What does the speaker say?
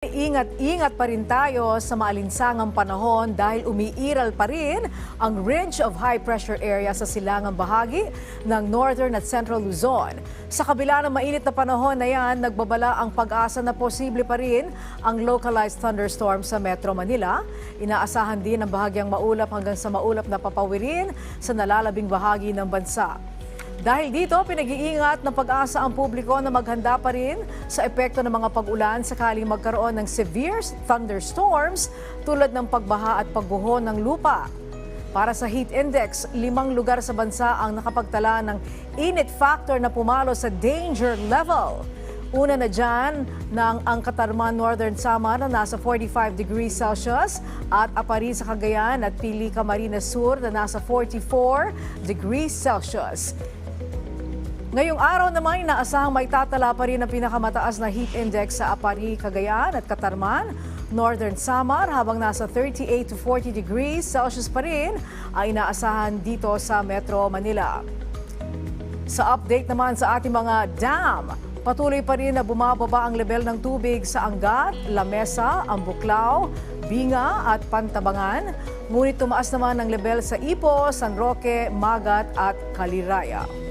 Ingat-ingat pa rin tayo sa maalinsangang panahon dahil umiiral pa rin ang ridge of high pressure area sa silangang bahagi ng northern at central Luzon. Sa kabila ng mainit na panahon na yan, nagbabala ang pag-asa na posible pa rin ang localized thunderstorm sa Metro Manila. Inaasahan din ang bahagyang maulap hanggang sa maulap na papawirin sa nalalabing bahagi ng bansa. Dahil dito, pinag-iingat ng pag-asa ang publiko na maghanda pa rin sa epekto ng mga pag-ulan sakaling magkaroon ng severe thunderstorms tulad ng pagbaha at pagbuho ng lupa. Para sa heat index, limang lugar sa bansa ang nakapagtala ng init factor na pumalo sa danger level. Una na dyan ng ang Katarman Northern Samar na nasa 45 degrees Celsius at Apari sa Cagayan at Pili Camarines Sur na nasa 44 degrees Celsius. Ngayong araw naman, inaasahang may tatala pa rin ang pinakamataas na heat index sa Apari, Cagayan at Katarman, Northern Samar habang nasa 38 to 40 degrees Celsius pa rin ay inaasahan dito sa Metro Manila. Sa update naman sa ating mga dam, patuloy pa rin na bumababa ang level ng tubig sa Angat, Lamesa, Ambuklao, Binga at Pantabangan. Ngunit tumaas naman ang level sa Ipo, San Roque, Magat at Kaliraya.